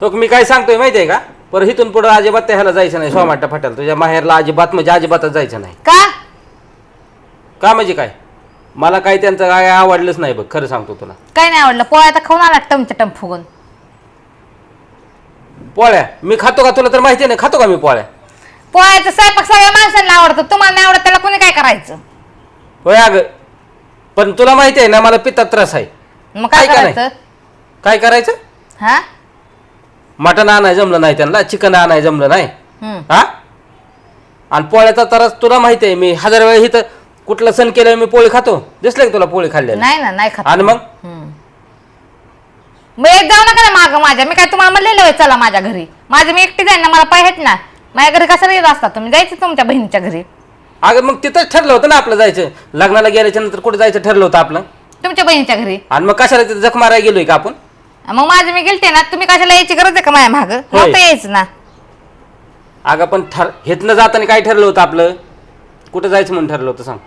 तो मी काय सांगतोय माहितीये का? पर इथून पुढे अजिबात त्या ह्याला जायचं नाही सोमाटा फाट्याला. तुझ्या माहेरला अजिबात म्हणजे अजिबातच जायचं नाही. का? का म्हणजे काय? मला काय त्यांचं काय आवडलंच नाही बघ खरं सांगतो तुला. काय नाही आवडलं? पोळ्या तर खाऊन आला टमच्या टम फुगून. पोळ्या? मी खातो का तुला तर माहिती नाही खातो का मी पोळ्या? पोळ्याचं स्वयंपाक सगळ्या माणसांना आवडतं तुम्हाला नाही आवडत त्याला कोणी काय करायचं? होय अग. पण तुला माहिती आहे ना मला पित्तात त्रास आहे. मग काय? करायचं? काय करायचं? हा? मटण आणाय जमलं नाही त्यांना चिकन आणाय जमलं नाही. हम्म. हा? आणि पोळ्याचा त्रास तुला माहिती आहे मी हजार वेळा इथं कुठला सण केल्यावर मी पोळी खातो. दिसलं का तुला पोळी खाल्लेली नाही ना नाही खात. आणि मग? हम्म. मग येत जाऊ नका ना माग माझ्या. मी काय तुम्हाला म्हणलेलं होय चला माझ्या घरी. माझं मी एकटी जाईन ना मला पाय आहेत ना माझ्या घरी कशाला येत असता? तुम्ही जायचं तुमच्या बहिणीच्या घरी. अगं मग तिथंच ठरलं होतं ना आपलं जायचं. लग्नाला गेल्याच्यानंतर कुठे जायचं ठरलं होतं आपलं? तुमच्या बहिणीच्या घरी. आणि मग कशाला तिथं जख मारायला गेलोय का आपण? मग माझं मी गेलते ना तुम्ही कशाला यायची गरज आहे का माझ्या माग? नव्हतं यायचं ना. अगं पण ठर हेतनं जाताना काय ठरलं होतं आपलं? कुठं जायचं म्हणून ठरलं होतं सांग.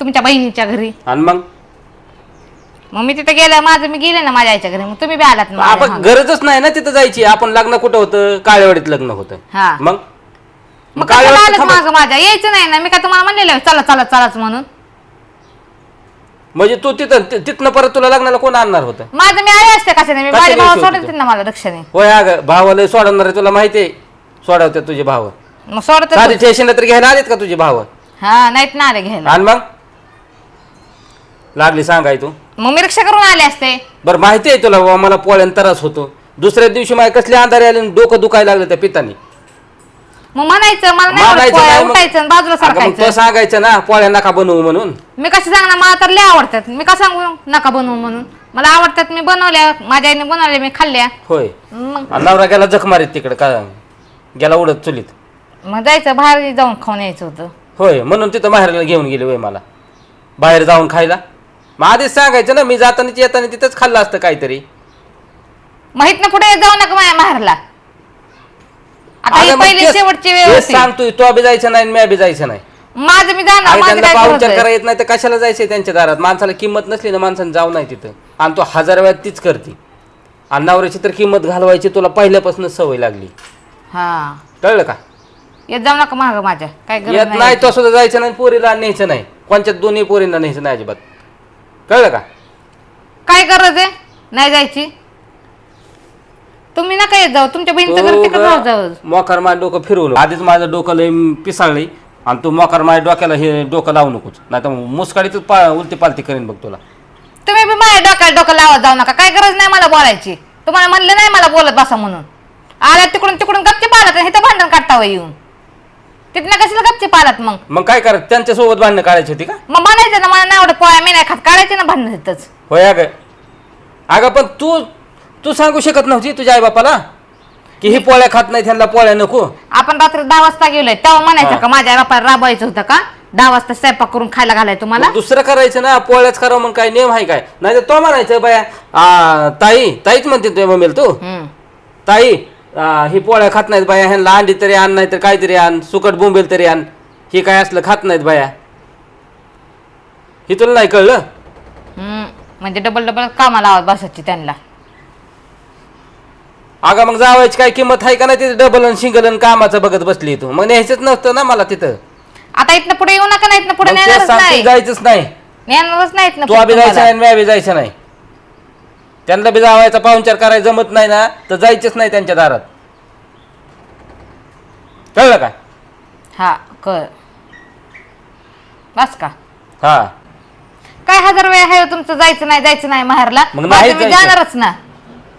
तुमच्या बहिणीच्या घरी. आणि मग? मग मी तिथे गेलं माझं मी गेले ना माझ्या आईच्या घरी मग तुम्ही बी आलात ना माझ्या आपण मागं. गरजच नाही ना तिथं जायची. आपण लग्न कुठं होतं? काळेवाडीत लग्न होतं. हा. मग? मग काळेवाडीत कशाला आलं थांबा. माग माझ्या? यायचं नाही ना. मी काय तुम्हाला म्हणलेलं चला चला चलाच म्हणून. म्हणजे तू तिथं तिथनं परत तुला लग्नाला कोण आणणार होतं? माझं मी आले असते कशाने मी कशाने माझ्या भावा यायची होती सोडत ना मला दक्षिणे. होय अगं भावाला सोडवणार आहे तुला माहिती आहे. सोडवते तुझे भाव मग सोडत साधी स्टेशनला तर घ्यायला आलेत का तुझे भाव हा नाहीत ना आले घ्यायला. आणि मग. लागली सांगाय तू. मग मी रिक्षा करून आले असते. बरं माहिती आहे तुला बाबा मला पोळ्यान त्रास होतो. दुसऱ्या दिवशी माझ्या कसले अंधारे आले आणि डोकं दुखायला लागलं त्या पितानी. मग म्हणायचं मला नाही आवडत मानायचं पोळ्या, नाही मग. उठायचं आणि बाजूला अगं मग तो सरकायचं सांगायचं ना? पोळ्या नका बनवू म्हणून. मी कशी सांगणार? मला तर लय आवडतात. मी का सांगू? नका बनवू म्हणून. मला आवडतात मी बनवल्या माझ्या आईने बनवल्या मी खाल्ल्या. होय. मग आणि नवरा गेला जख मारीत तिकडे का गेला उडत चुलीत. मग जायचं बाहेर जाऊन खाऊन यायचं होतं. होय म्हणून तिथं बाहेरला घेऊन गेले होय मला. बाहेर जाऊन खायला. मग आधीच सांगायचं ना मी जाताना येताना तिथंच खाल्लं असतं काहीतरी. माहीत ना पुढे जाऊ नका माझ्या माहेरला. आता ही अगं मग पहिली तेच- शेवटची वेळ तेच होती. सांगतोय तो बी जायचं नाही मी बी जायचं नाही. माझं मी जाणार आणि माझं त्यांना काय पाहुणचार गरज करा आहे? येत नाही तर कशाला जायचंय त्यांच्या दारात माणसाला किंमत नसली ना माणसाने जाऊ नाही तिथं. आणि तो हजार वेळा तीच करते. आणि नवऱ्याची तर किंमत घालवायची तुला पहिल्यापासूनच सवय लागली. हा. कळलं का? येत जाऊ नका माग माझ्या. काय गरज येत नाही नाही तो सुद्धा जायचं नाही पोरीला न्यायचं नाही. कोणत्या दोन्ही पोरींना न्यायचं नाही अजिबात. कळलं का? काय गरज आहे? नाही जायची? तुम्ही नका येत जाऊ तुमच्या बहिणीचं घर तिकडे राहू जाऊ. तू मोकार माझ्या डोकं फिरवलं. आधीच माझं डोकं लय पिसाळलंय. आणि तू मोकार माझ्या डोक्याला हे डोकं लावू नकोच नाही तर मुसकाडीतच पा उलटी पालती करीन बघ तुला. तुम्ही बी माझ्या डोक्याला डोकं लावत जाऊ नका. काय गरज नाही मला बोलायची. तुम्हाला म्हणलं नाही मला बोलत बसा म्हणून. आल्या तिकडून तिकडून गपचे पालत आणि इथं भांडण काढता वय येऊन. तिथनं कशाला गपचे पालत मग? मग काय करत त्यांच्यासोबत भांडणं काढायची होती का? मग म्हणायचं ना मला नाही आवडत पोळ्या मी नाही खात. काढायचे ना भांडण तिथंच. होय अगं. अगं पण तू तू सांगू शकत नव्हती तुझ्या आई बापाला की ही पोळ्या खात नाही त्यांना पोळ्या नको. आपण रात्री दहा वाजता गेलोय तेव्हा म्हणायचं का माझ्या बापाला राबवायचं होतं का? दहा वाजता स्वयंपाक करून खायला घालाय तुम्हाला दुसरं करायचं ना पोळ्याच करावं मग काय नियम आहे काय? नाही तर तो म्हणायचं बाया आ, ताई ताईच म्हणते तुझ्या मम्मीला तू. हम्म. ताई आ, ही पोळ्या खात नाहीत बाया ह्यांना अंडी तरी आण नाही तर काहीतरी आण सुकट बोंबेल तरी आण. ही काय असलं खात नाहीत बाया. ही तुला नाही कळलं? हम्म. म्हणजे डबल डबल कामाला लावत बसायची त्यांना. अगं मग जावायची काय किंमत आहे का नाही तिथे? डबल आणि सिंगल आणि कामाचं बघत बसली तू. मग न्यायचंच नव्हतं ना मला तिथं. आता इथनं पुढे येऊ नका ना इथनं पुढे मग नेणारच नाही. जायचंच नाही. नेणारच नाही इथनं तू पुढे जायचं तुम्हाला. नाही मी बी जायचं नाही. त्यांना बी जावायचा पाहुणचार करायला जमत नाही ना तर जायचंच नाही त्यांच्या दारात. कळलं का? हा कर बस का? हा. काय हजार वेळ आहे हो तुमचं? जायचं नाही जायचं नाही माहेरला. मग मग नाही तुम्ही जायचं. जाणारच ना.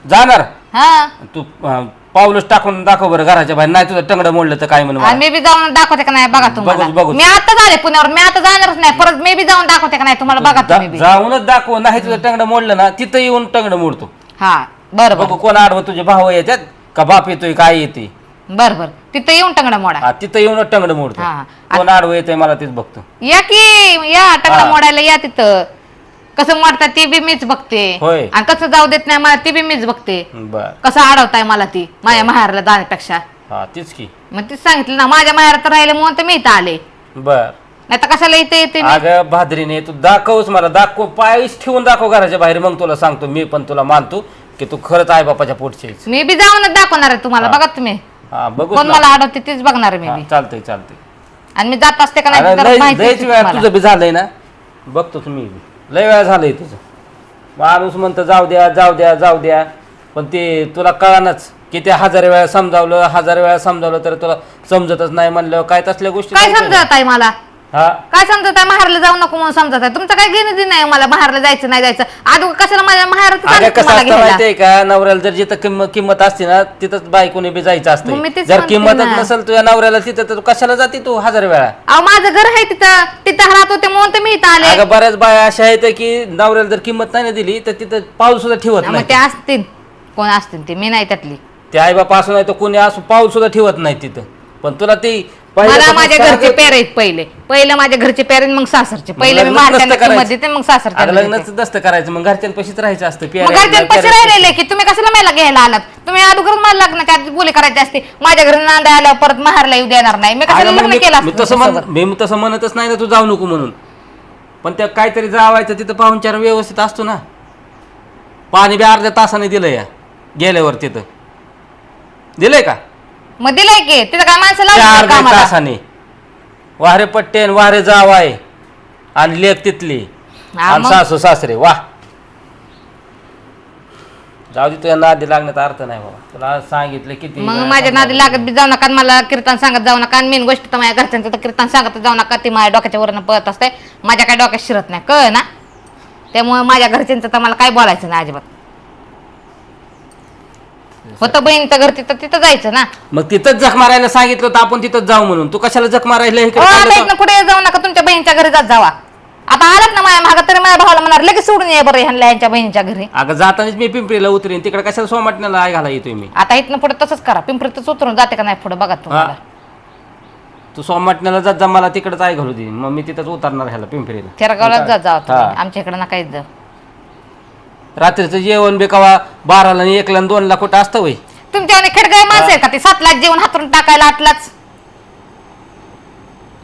जाणार. हा. तू अं, पाऊलच टाकून दाखव बरं घराच्या बाहेर. नाही तुझं टंगडं मोडलं तर काय म्हणून आणि मी बी जाऊन दाखवते का नाही बघा तुम्हाला. बघूच, बघूच. मी आता झाले पुण्यावर मी आता जाणारच नाही. परत मी बी जाऊन दाखवते का नाही तुम्हाला बघा तुम्ही बी. जाऊनच दाखव नाही तुझं टंगडं मोडलं ना तिथं येऊन टंगडं मोडतो. हा बर बर बघू कोण आडवं तुझे भाऊ येतात का बाप येतोय काय येते बर बर तिथं येऊन टंगडा मोडा. हा तिथं येऊन टंगडं मोडतो. हा. कोण आडवं येतंय मला तेच बघतो. या की या टंगडा हा. मोडायला या तिथं. कसं मोडतात ते बी मीच बघते. होय. आणि कसं जाऊ देत नाही मला ते बी मीच बघते. बर. कसं अडवताय मला ती? माझ्या माहेरला जाण्यापेक्षा. हा तीच की. मग तीच सांगितलं ना माझ्या माहेरात राहिले म्हणून तर मी इथं आले. बर. नाही तर कशाला इथे येते मी? अगं भाद्रीने तू दाखवच मला दाखव पायच ठेवून दाखव घराच्या बाहेर मग तुला सांगतो मी पण तुला मानतो की तू खरंच आई बापाच्या पोटची आहेस. मी बी जाऊनच दाखवणार आहे तुम्हाला बघा तुम्ही. हा बघू कोण मला अडवते तेच बघणार आहे मी बी. चालतंय चालतंय. आणि मी जात असते का नाही तर माहिती आहे वेळा तुम्हाला. तुझं बी झालंय ना. बघतो तुम्ही बी. लय वेळा झालंय तुझं. माणूस म्हणतं जाऊ द्या जाऊ द्या जाऊ द्या. पण ते तुला कळानच की ते हजार वेळा समजावलं हजार वेळा समजावलं तर तुला समजतच नाही म्हणलं. काय तसल्या गोष्टी काय समजत आहे मला. हा. काय समजत आहे माहेरला जाऊ नको म्हणून समजत आहे तुमचं काय घेणं देणं नाही मला माहेरला जायचं नाही जायचं. आधी कशाला माझ्या कसं असतं घ्यायला? माहितीये का? नवऱ्याला जर जिथं किंमत किंमत असते ना तिथंच बायकोने बी जायचं मग मी असतं तेच जर म्हणते किंमतच ना. नसेल तुझ्या नवऱ्याला तिथं तर तू कशाला जाते तू हजार वेळा? अहो माझं घर आहे तिथं. तिथं राहत होते म्हणून तर मी इथं आले. अगं बऱ्याच बाया अशा आहेत की नवऱ्याला जर किंमत नाही ना दिली तर तिथं पाऊल सुद्धा ठेवत मग नाही. ते असतील. कोण असतील ते? मी नाही त्यातली. ते आई बापा असू नाही तर कोणी असू पाऊल सुद्धा ठेवत नाही तिथं. पण तुला ती मला माझ्या घरचे पेर आहेत पहिले. पहिले माझ्या घरचे पेर मग सासरचे. पहिले मी मारत्यांना किंमत करायचं. देते मग सासरच्या लग्नच दस्त करायचं. मग घरच्यांपाशीच राहायचं असतं मग प्यायला- राहिलेले. की तुम्ही कशाला मला घ्यायला आलात? तुम्ही अगोदर मला लग्नाच्या आधी बोली करायची असते. माझ्या घरी नांदा आल्यावर परत माहेरला येऊ देणार नाही. मी कशाला लग्न केलं तसं? मी तसं म्हणतच नाही ना तू जाऊ नको म्हणून. पण त्या काहीतरी जावायचं तिथं पाहुणचार व्यवस्थित असतो ना. पाणी बी अर्ध्या तासाने दिलं या. गेल्यावर तिथं. दिलंय का? मग दिलंय की तिथं काय माणसं त्या लावली कामाला? तासाने. वारे वारे जावाय. आणि लेख तिथली. हा, आणि मग? सासू सासरे वा. जाऊ दे तुझ्या नादी लागण्याचा अर्थ नाही बाबा. तुला सांगितलं किती मग वेळा माझ्या नादी लागत बी जाऊ नका आणि मला कीर्तन सांगत जाऊ नका. मेन गोष्ट तर माझ्या घरच्यांचं तर कीर्तन सांगत जाऊ नका. ती माझ्या डोक्याच्या वरनं पळत असते. माझ्या काय डोक्यात शिरत नाही. कळ ना? त्यामुळे माझ्या घरच्यांचं तर मला काय बोलायचं नाही अजिबात. होतं. बहिणीचं घर तिथं तिथं जायचं ना. मग तिथंच जख मारायला सांगितलं होतं आपण तिथंच जाऊ म्हणून. तू कशाला जख मारायला इकडे हो, आता? इथनं पुढे जाऊ नका तुमच्या बहिणीच्या घरी जात जावा. आता आलात ना माझ्या मागं तरी माझ्या भावाला म्हणणार लगेच सोडून ये बरं ह्यांना यांच्या बहिणीच्या घरी. अगं जातानाच मी पिंपरीला उतरेन. तिकडे कशाला सोमाटण्याला आय घाला येतोय मी? आता इथनं पुढे तसंच करा. पिंपरीतच उतरून जाते का नाही पुढे बघा तुम्हाला. तू सोमाटण्याला जात जा मला तिकडेच आय घालू दे. मग मी तिथंच उतरणार ह्याला पिंपरीला. थेरगावलाच जात जावा तुम्ही. हा. आमच्या इकडे नका येत जाऊ. रात्रीचं जेवण बेकावा बाराला आणि एकला आणि दोनला कुठं असतं वय? तुमच्या आणि खेडगाय माणसं आहे का ते सातलाच जेवण हातरून टाकायला आठलाच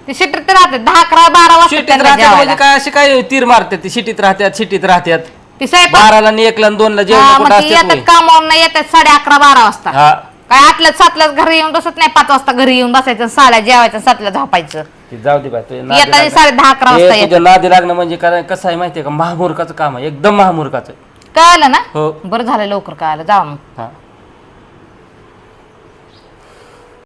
ते शिटीत राहते दहा अकरा बारा वाजता शिटीत त्यांना राहतात जेवायला. म्हणजे काय असे काय तीर मारतात ते? शिटीत राहतात शिटीत राहतात. ती स्वयंपाक बाराला आणि एकला आणि दोनला हा, जेवण मग कुठं ती असतात येतात कामावर नाही येतात साडे अकरा बारा वाजता. हा. काय आठल्याच सातल्याच घरी येऊन बसत नाही पाच वाजता घरी येऊन बसायचं साड्या जेवायचं सातला झोपायचं. ते जाऊ दे बाय तुझ्या नादी येताना लागणं- साडे दहा अकरा वाजता हे तुझ्या नादी लागणं म्हणजे काय कसं आहे माहितीये का? महामूर्खाचं काम आहे एकदम महामूर्खाचं. कळलं ना? हो. बरं झालं लवकर कळालं. जावा मग. हा.